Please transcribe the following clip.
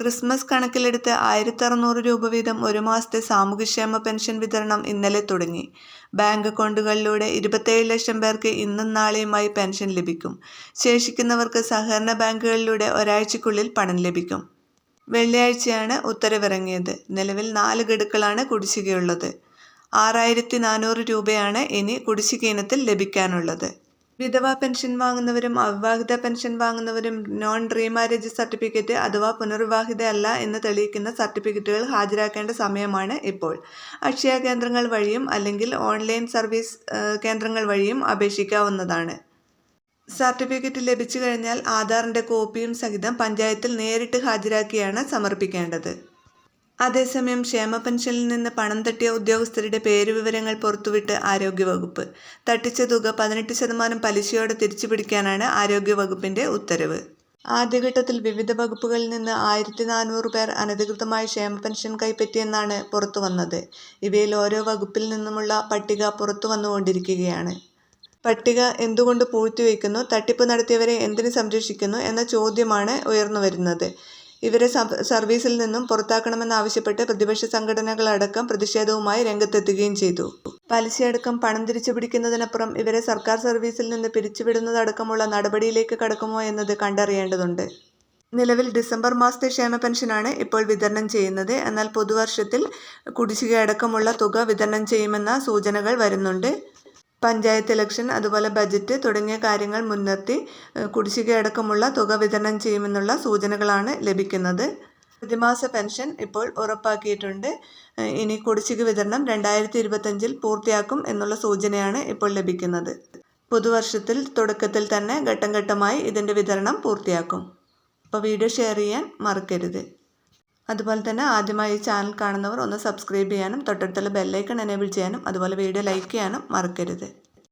Christmas കണക്കിലെടുത്ത് ആയിരത്തി അറുന്നൂറ് രൂപ വീതം ഒരു മാസത്തെ സാമൂഹ്യക്ഷേമ പെൻഷൻ വിതരണം ഇന്നലെ തുടങ്ങി. ബാങ്ക് അക്കൗണ്ടുകളിലൂടെ ഇരുപത്തേഴ് ലക്ഷം പേർക്ക് ഇന്നും നാളെയുമായി പെൻഷൻ ലഭിക്കും. ശേഷിക്കുന്നവർക്ക് സഹകരണ ബാങ്കുകളിലൂടെ ഒരാഴ്ചക്കുള്ളിൽ പണം ലഭിക്കും. വെള്ളിയാഴ്ചയാണ് ഉത്തരവിറങ്ങിയത്. നിലവിൽ നാല് ഗഡുക്കളാണ് കുടിശ്ശികയുള്ളത്. ആറായിരത്തി നാനൂറ് രൂപയാണ് ഇനി കുടിശ്ശിക ഇനത്തിൽ ലഭിക്കാനുള്ളത്. വിധവാ പെൻഷൻ വാങ്ങുന്നവരും അവിവാഹിത പെൻഷൻ വാങ്ങുന്നവരും നോൺ റീമാരേജ് സർട്ടിഫിക്കറ്റ് അഥവാ പുനർവിവാഹിതയല്ല എന്ന് തെളിയിക്കുന്ന സർട്ടിഫിക്കറ്റുകൾ ഹാജരാക്കേണ്ട സമയമാണ് ഇപ്പോൾ. അക്ഷയ കേന്ദ്രങ്ങൾ വഴിയും അല്ലെങ്കിൽ ഓൺലൈൻ സർവീസ് കേന്ദ്രങ്ങൾ വഴിയും അപേക്ഷിക്കാവുന്നതാണ്. സർട്ടിഫിക്കറ്റ് ലഭിച്ചു കഴിഞ്ഞാൽ ആധാറിന്റെ കോപ്പിയും സഹിതം പഞ്ചായത്തിൽ നേരിട്ട് ഹാജരാക്കിയാണ് സമർപ്പിക്കേണ്ടത്. അതേസമയം ക്ഷേമ പെൻഷനിൽ നിന്ന് പണം തട്ടിയ ഉദ്യോഗസ്ഥരുടെ പേരുവിവരങ്ങൾ പുറത്തുവിട്ട് ആരോഗ്യവകുപ്പ്. തട്ടിച്ച തുക പതിനെട്ട് ശതമാനം പലിശയോടെ തിരിച്ചുപിടിക്കാനാണ് ആരോഗ്യവകുപ്പിന്റെ ഉത്തരവ്. ആദ്യഘട്ടത്തിൽ വിവിധ വകുപ്പുകളിൽ നിന്ന് ആയിരത്തി നാനൂറ് പേർ അനധികൃതമായി ക്ഷേമ പെൻഷൻ കൈപ്പറ്റിയെന്നാണ് പുറത്തു വന്നത് ഇവയിൽ ഓരോ വകുപ്പിൽ നിന്നുമുള്ള പട്ടിക പുറത്തു വന്നുകൊണ്ടിരിക്കുകയാണ് പട്ടിക എന്തുകൊണ്ട് പൂഴ്ത്തിവെക്കുന്നു തട്ടിപ്പ് നടത്തിയവരെ എന്തിനു സംരക്ഷിക്കുന്നു എന്ന ചോദ്യമാണ് ഉയർന്നു വരുന്നത് ഇവരെ സർവീസിൽ നിന്നും പുറത്താക്കണമെന്നാവശ്യപ്പെട്ട് പ്രതിപക്ഷ സംഘടനകളടക്കം പ്രതിഷേധവുമായി രംഗത്തെത്തുകയും ചെയ്തു. പലിശയടക്കം പണം തിരിച്ചുപിടിക്കുന്നതിനപ്പുറം ഇവരെ സർക്കാർ സർവീസിൽ നിന്ന് പിരിച്ചുവിടുന്നതടക്കമുള്ള നടപടിയിലേക്ക് കടക്കുമോ എന്നത് കണ്ടറിയേണ്ടതുണ്ട്. നിലവിൽ ഡിസംബർ മാസത്തെ ക്ഷേമ പെൻഷനാണ് ഇപ്പോൾ വിതരണം ചെയ്യുന്നത്. എന്നാൽ പുതുവർഷത്തിൽ കുടിശ്ശിക അടക്കമുള്ള തുക വിതരണം ചെയ്യുമെന്ന സൂചനകൾ വരുന്നുണ്ട്. പഞ്ചായത്ത് ഇലക്ഷൻ അതുപോലെ ബജറ്റ് തുടങ്ങിയ കാര്യങ്ങൾ മുൻനിർത്തി കുടിശ്ശികയടക്കമുള്ള തുക വിതരണം ചെയ്യുമെന്നുള്ള സൂചനകളാണ് ലഭിക്കുന്നത്. പ്രതിമാസ പെൻഷൻ ഇപ്പോൾ ഉറപ്പാക്കിയിട്ടുണ്ട്. ഇനി കുടിശ്ശിക വിതരണം രണ്ടായിരത്തി ഇരുപത്തഞ്ചിൽ പൂർത്തിയാക്കും എന്നുള്ള സൂചനയാണ് ഇപ്പോൾ ലഭിക്കുന്നത്. പുതുവർഷത്തിൽ തുടക്കത്തിൽ തന്നെ ഘട്ടം ഘട്ടമായി ഇതിന്റെ വിതരണം പൂർത്തിയാക്കും. അപ്പോൾ വീഡിയോ ഷെയർ ചെയ്യാൻ മറക്കരുത്. അതുപോലെ തന്നെ ആദ്യമായി ഈ ചാനൽ കാണുന്നവർ ഒന്ന് സബ്സ്ക്രൈബ് ചെയ്യാനും തൊട്ടടുത്തുള്ള ബെല്ലൈക്കൺ എനേബിൾ ചെയ്യാനും അതുപോലെ വീഡിയോ ലൈക്ക് ചെയ്യാനും മറക്കരുത്.